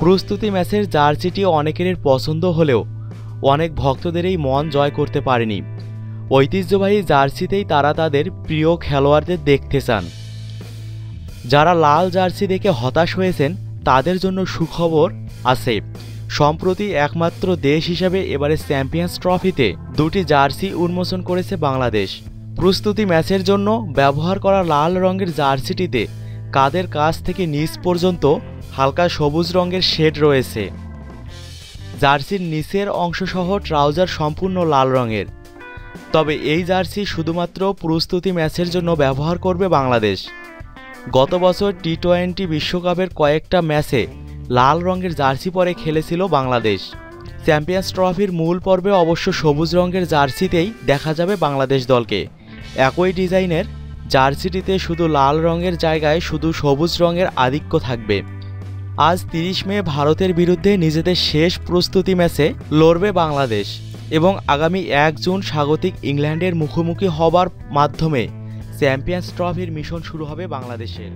প্রস্তুতি ম্যাচের জার্সিটি অনেকের পছন্দ হলেও অনেক ভক্তদেরই মন জয় করতে পারেনি। ঐতিহ্যবাহী জার্সিতেই তারা তাদের প্রিয় খেলোয়াড়দের দেখতে চান। যারা লাল জার্সি দেখে হতাশ হয়েছেন, তাদের জন্য সুখবর আছে। সম্প্রতি একমাত্র দেশ হিসাবে এবারে চ্যাম্পিয়ন্স ট্রফিতে দুটি জার্সি উন্মোচন করেছে বাংলাদেশ। প্রস্তুতি ম্যাচের জন্য ব্যবহার করা লাল রঙের জার্সিটিতে কাদের কাছ থেকে নিচ পর্যন্ত হালকা সবুজ রঙের শেড রয়েছে। জার্সির নিচের অংশসহ ট্রাউজার সম্পূর্ণ লাল রঙের। তবে এই জার্সি শুধুমাত্র প্রস্তুতি ম্যাচের জন্য ব্যবহার করবে বাংলাদেশ। গত বছর টি টোয়েন্টি বিশ্বকাপের কয়েকটা ম্যাচে লাল রঙের জার্সি পরে খেলেছিল বাংলাদেশ। চ্যাম্পিয়ন্স ট্রফির মূল পর্বে অবশ্য সবুজ রঙের জার্সিতেই দেখা যাবে বাংলাদেশ দলকে। একই ডিজাইনের জার্সিটিতে শুধু লাল রঙের জায়গায় শুধু সবুজ রঙের আধিক্য থাকবে। আজ তিরিশ মে ভারতের বিরুদ্ধে নিজেদের শেষ প্রস্তুতি ম্যাচে লড়বে বাংলাদেশ এবং আগামী এক জুন স্বাগতিক ইংল্যান্ডের মুখোমুখি হবার মাধ্যমে চ্যাম্পিয়ন্স ট্রফির মিশন শুরু হবে বাংলাদেশের।